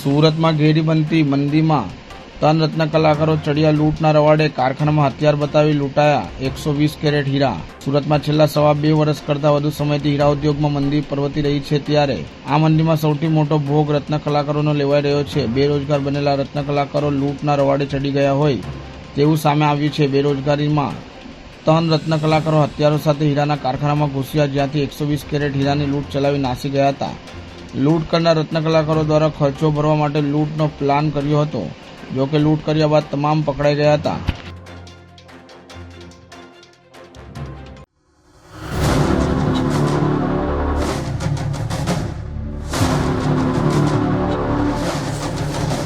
સુરતમાં ઘેરી બનતી મંદીમાં ત્રણ રત્ન કલાકારો ચડિયા લૂંટના રવાડે કારખાનામાં હથિયાર બતાવી લૂંટાયા એકસો વીસ કેરેટ હીરા. સુરતમાં છેલ્લા સવા બે વર્ષ કરતાં વધુ સમયથી હીરા ઉદ્યોગમાં મંદી પર્વતી રહી છે ત્યારે આ મંદીમાં સૌથી મોટો ભોગ રત્ન કલાકારોનો લેવાઈ રહ્યો છે. બેરોજગાર બનેલા રત્ન કલાકારો લૂંટના રવાડે ચડી ગયા હોય તેવું સામે આવ્યું છે. બેરોજગારીમાં ત્રણ રત્ન કલાકારો હથિયારો સાથે હીરાના કારખાનામાં ઘૂસ્યા જ્યાંથી એકસો વીસ કેરેટ હીરાની લૂંટ ચલાવી નાસી ગયા હતા. લૂંટ કરનાર રત્ન કલાકારો દ્વારા ખર્ચો ભરવા માટે લૂંટનો પ્લાન કર્યો હતો. જોકે લૂંટ કર્યા બાદ તમામ પકડાઈ ગયા હતા.